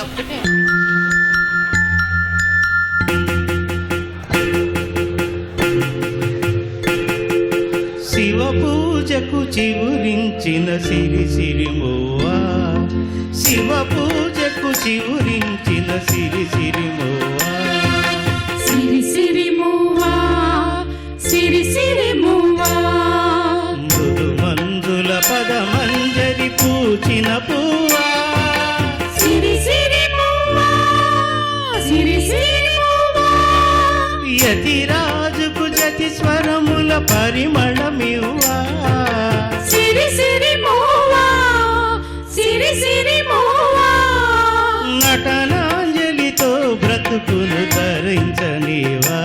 ఇదొక్కటే శివ పూజకు చివురించిన సిరి మోవా శివ పూజకు చివురించిన సిరి సిరి మోవా యతి రాజుకు జతి స్వరముల పరిమళమివ్వా. సిరి సిరి సిరి సిరి నటనాంజలితో బ్రతుకును ధరించనివా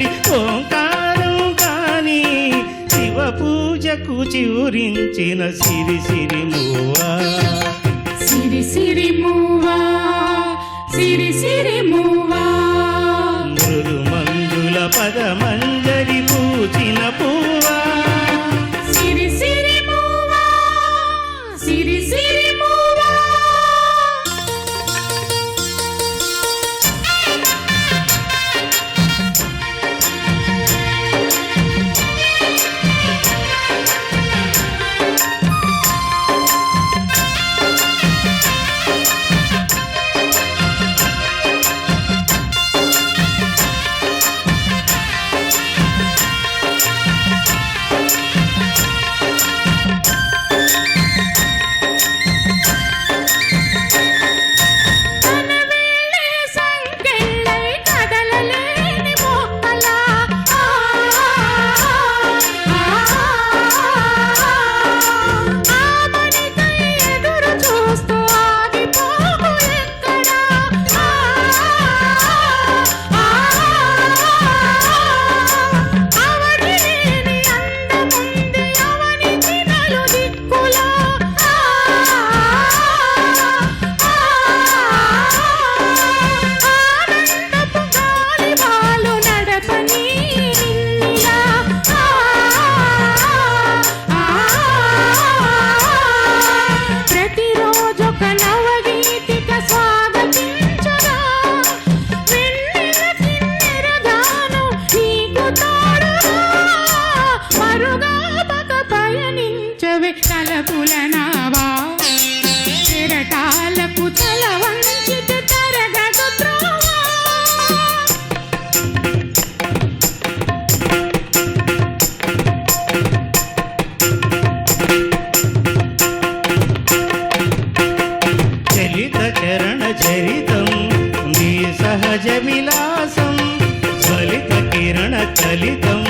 నాడి ఓంకారం కాని శివ పూజకు చివురించిన సిరి సిరి మూవా సిరి సిరి మూవా సిరి సిరి మూవా మృదు మందుల పదమంది తలపులనావా చెరటాలకు తల వంచిట తరగదు చలిత చరణ చరితం నీ సహజ విలాసం చలిత కిరణ చలితం.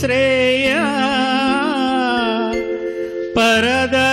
श्रेया परदा